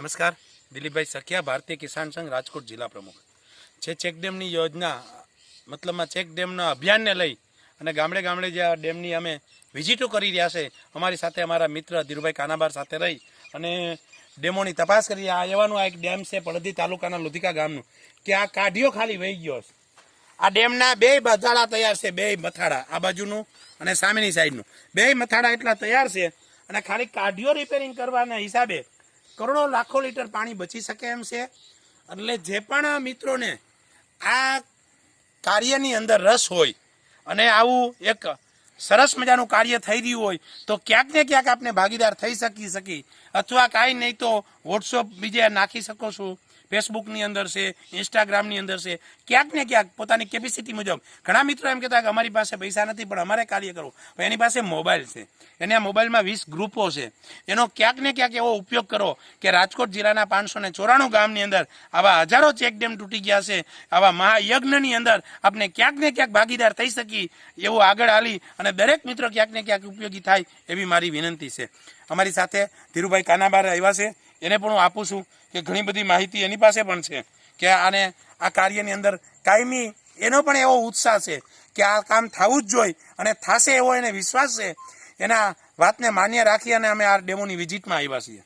નમસ્કાર. દિલીપભાઈ સખિયા, ભારતીય કિસાન સંઘ, રાજકોટ જિલ્લા પ્રમુખ. જે ચેકડેમની યોજના, મતલબમાં ચેકડેમના અભિયાનને લઈ અને ગામડે ગામડે જે આ ડેમની અમે વિઝિટો કરી રહ્યા છે, અમારી સાથે અમારા મિત્ર ધીરુભાઈ કાનાબાર સાથે રહી અને ડેમોની તપાસ કરી. આ એવાનું આ એક ડેમ છે પડધી તાલુકાના લુધિકા ગામનું. કે આ કાઢીઓ ખાલી વહી ગયો છે. આ ડેમના બે બધાડા તૈયાર છે, બે મથાડા આ બાજુનું અને સામેની સાઈડનું. બે મથાડા એટલા તૈયાર છે અને ખાલી કાઢીઓ રિપેરિંગ કરવાના હિસાબે કરોડો લાખો લીટર પાણી બચી શકે એમ છે. એટલે જે પણ મિત્રોને આ કાર્યની અંદર રસ હોય અને આવું એક સરસ મજાનું કાર્ય થઈ રહ્યું હોય, તો ક્યાંક ને ક્યાંક આપણે ભાગીદાર થઈ શકી શકી. અથવા કાંઈ નહીં તો વોટ્સઅપ બીજે નાખી શકો છો. ફેસબુકની અંદર છે, ઇન્સ્ટાગ્રામની અંદર છે. ક્યાંક ને ક્યાંક પોતાની કેપેસિટી મુજબ. ઘણા મિત્રો એમ કહેતા કે અમારી પાસે પૈસા નથી, પણ અમારે કાર્ય કરવું. પણ એની પાસે મોબાઈલ છે. એને આ મોબાઈલમાં વીસ ગ્રુપો છે. એનો ક્યાંક ને ક્યાંક એવો ઉપયોગ કરો કે રાજકોટ જિલ્લાના પાંચસો ને ચોરાણું ગામની અંદર આવા હજારો ચેકડેમ તૂટી ગયા છે. આવા મહાયજ્ઞની અંદર આપણે ક્યાંક ને ક્યાંક ભાગીદાર થઈ શકી એવું આગળ હાલી અને દરેક મિત્રો ક્યાંક ને ક્યાંક ઉપયોગી થાય એવી મારી વિનંતી છે. અમારી સાથે ધીરુભાઈ કાનાબાર આવ્યા છે. એને પણ હું આપું છું કે ઘણી બધી માહિતી એની પાસે પણ છે કે આને આ કાર્યની અંદર કાયમી એનો પણ એવો ઉત્સાહ છે કે આ કામ થવું જ જોઈએ અને થશે એવો એને વિશ્વાસ છે, એના વાતને માન્ય રાખી અને અમે આ ડેમોની વિઝિટમાં આવ્યા છીએ.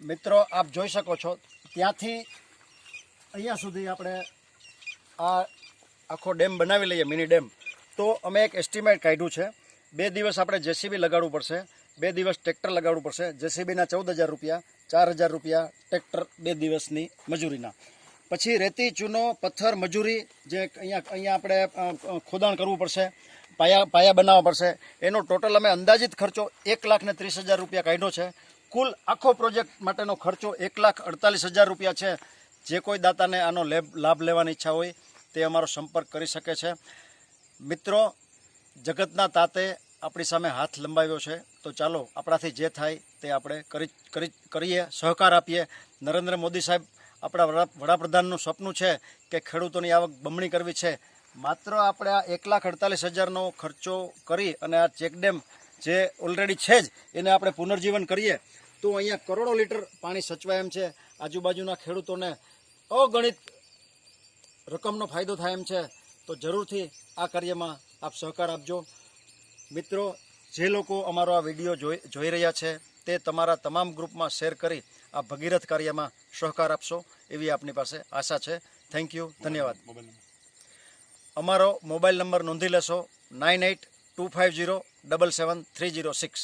મિત્રો, આપ જોઈ શકો છો, ત્યાંથી અહીંયા સુધી આપણે આ આખો ડેમ બનાવી લઈએ, મિની ડેમ. તો અમે એક એસ્ટિમેટ કાઢ્યું છે બે દિવસ આપણે જેસીબી લગાડવું પડશે. બે દિવસ ટ્રેક્ટર લગાડવું પડશે. જેસીબીના ચૌદ હજાર રૂપિયા ચાર હજાર રૂપિયા ટ્રેક્ટર બે દિવસની મજૂરીના. પછી રેતી, ચૂનો, પથ્થર, મજૂરી જે અહીંયા અહીંયા આપણે ખોદાણ કરવું પડશે. પાયા પાયા બનાવવા પડશે. એનો ટોટલ અમે અંદાજિત ખર્ચો એક લાખ ને ત્રીસ હજાર રૂપિયા કાઢ્યો છે. કુલ આખો પ્રોજેક્ટ માટેનો ખર્ચો એક લાખ અડતાલીસ હજાર રૂપિયા છે. જે કોઈ દાતાને આનો લેબ, લાભ લેવાની ઈચ્છા હોય તે અમારો સંપર્ક કરી શકે છે. મિત્રો, જગતના તાતે આપણી સામે હાથ લંબાવ્યો છે, તો ચાલો આપણાથી જે થાય તે આપણે કરી કરી, કરીએ, સહકાર આપીએ. નરેન્દ્ર મોદી સાહેબ આપણા વડા, વડાપ્રધાનનું સપનું છે કે ખેડૂતોની આવક બમણી કરવી છે. માત્ર આપણે આ એક લાખ અડતાલીસ હજારનો ખર્ચો કરી અને આ ચેકડેમ જે ઓલરેડી છે જ, એને આપણે પુનર્જીવન કરીએ, તો અહીંયા કરોડો લીટર પાણી સચવાય એમ છે. આજુબાજુના ખેડૂતોને અગણિત રકમનો ફાયદો થાય એમ છે. તો જરૂરથી આ કાર્યમાં આપ સહકાર આપજો. મિત્રો જે લોકો અમારો આ વીડિયો જોઈ જોઈ રહ્યા છે તે તમારા તમામ ગ્રુપમાં શેર કરી આ ભગીરથ કાર્યમાં સહકાર આપશો એવી આપની પાસે આશા છે. થેન્ક યુ ધન્યવાદ. અમારો મોબાઈલ નંબર નોંધી લેશો nine eight two five zero double seven three zero six.